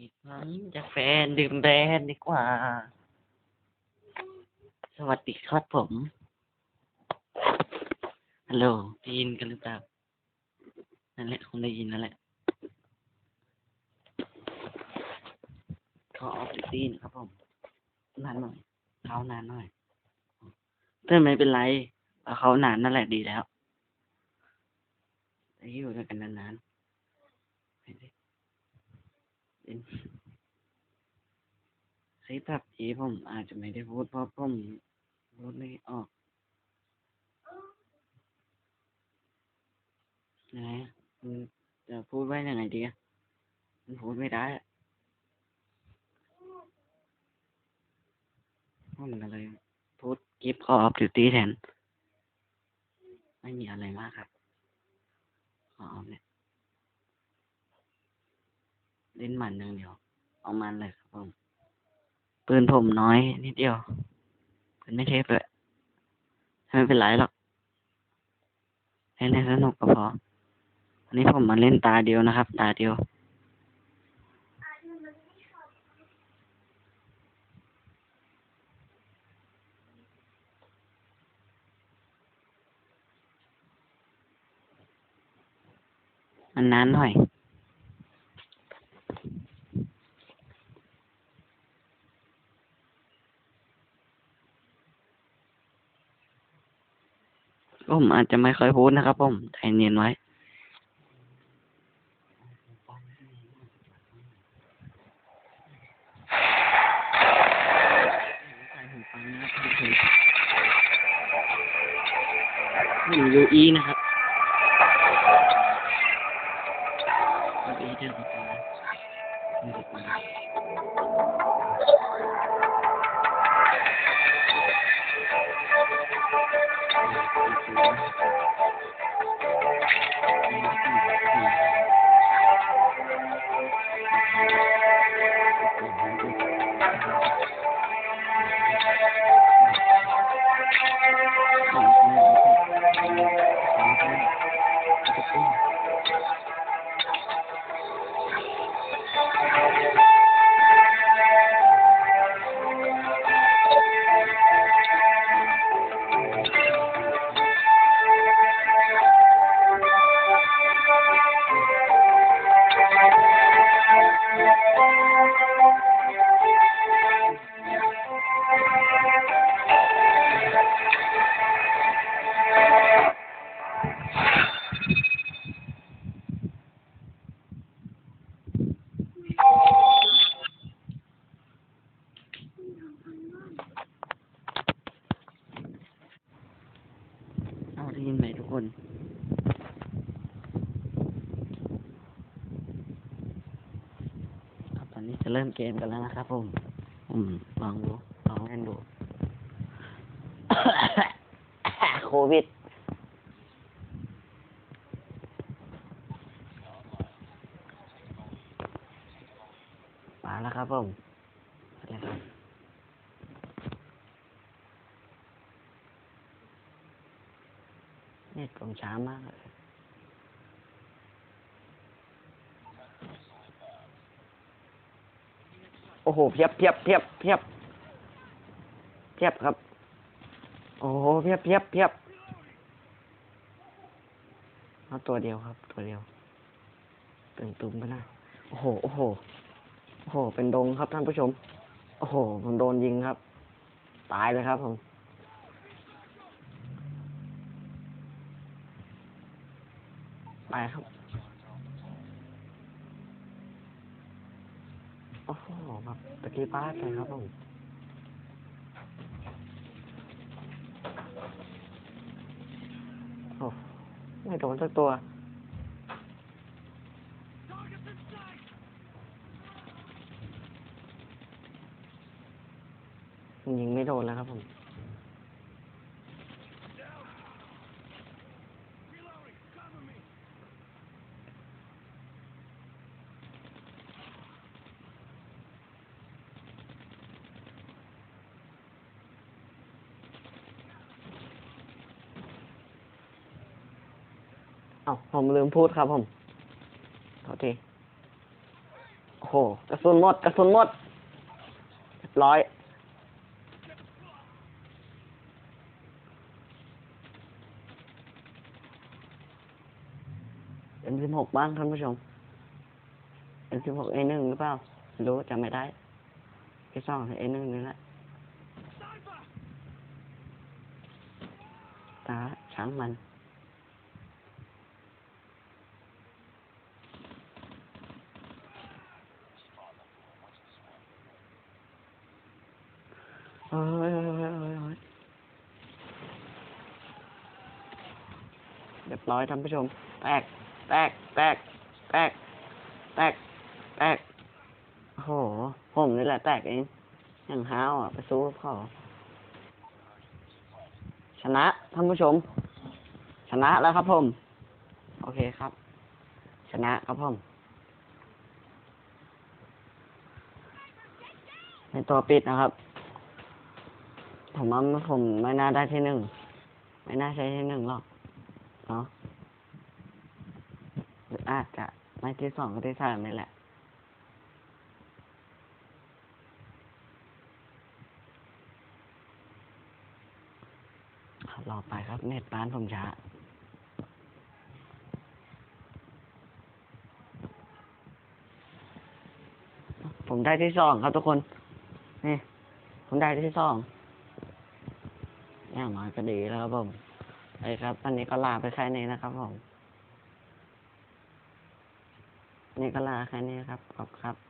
อีกครั้งจะแฟนดื่มแบรนด์ดีกว่า สวัสดีครับผม ฮัลโหลได้ยินกันหรือเปล่า นั่นแหละคงได้ยินนั่นแหละ ขอออฟซีนะครับผม นานหน่อยเขานานหน่อยแต่ไม่เป็นไรเอาเขานานนั่นแหละดีแล้วได้อยู่ด้วยกันนานๆ เป็นคลิปแบบนี้ผมอาจจะไม่ได้พูดเพราะผมพูดไม่ออกยังไงอะจะพูดไว้ยังไงดีอะมันพูดไม่ได้เพราะมันอะไรพูดกิฟต์คออฟดิวตี้แทน ไม่มีอะไรมากครับขอออฟเนี่ย เล่นหมันอย่างเดียว เอามันเลยครับผมปืนผมน้อยนิดเดียวปืนไม่เทพเลยไม่เป็นไรหรอกเล่นให้สนุกก็พออันนี้ผมมาเล่นตาเดียวนะครับ ตาเดียวมันนานหน่อย ผมอาจจะไม่ค่อยพูดนะครับผมใจเย็นไว้หนี่ยูอีนะครับยูอีเดินออ กม จะเริ่มเกมกันแล้วนะครับผมอืมลองดูลองเล่นดู โควิด มาแล้วครับผมอะไรครับเน็ตผมช้ามากเลย โอ้โห เพียบเพียบเพียบเพียบเพียบครับ โอ้โห เพียบเพียบเพียบเอาตัวเดียวครับ ตัวเดียวตึงตุ้มไปหน้าโอ้โห โอ้โห โอ้โห เป็นดงครับท่านผู้ชม โอ้โห ผมโดนยิงครับ ตายเลยครับผมไปครับ โอ้โหแบบตะกี้ป้าดเลยครับผมโอ้ไม่โดนสักตัว ยิงไม่โดนแล้วครับผม เอ้าผมลืมพูดครับผมโทษทีโอ้โอ้โหกระสุนหมดกระสุนหมดเรียบร้อยเอ็มสิบหกบ้างท่านผู้ชมเอ็มสิบหกเอหนึ่งหรือเปล่ารู้จำไม่ได้ที่สองเอหนึ่งนี่แหละตาช้างมัน เฮ้ยเรียบร้อยท่านผู้ชม แตก แตก แตก แตก แตก แตก โอ้โหผมนี่แหละแตกเอง อย่างห้าวอะ ไปสู้กับเขาชนะท่านผู้ชม ชนะแล้วครับผม โอเคครับ ชนะครับผมในตัวปิดนะครับ ผมว่าผมไม่น่าได้ที่หนึ่ง ไม่น่าใช่ที่หนึ่งหรอก เนาะหรืออาจจะไม่ที่สองก็ที่สามนี่แหละ รอไปครับเน็ตบ้านผมช้าผมได้ที่สองครับทุกคน นี่ ผมได้ที่สอง อย่างน้อยก็ดีแล้วครับผมไอ้ครับวันนี้ก็ลาไปแค่นี้นะครับผม นี่ก็ลาแค่นี้ครับ ขอบคุณครับ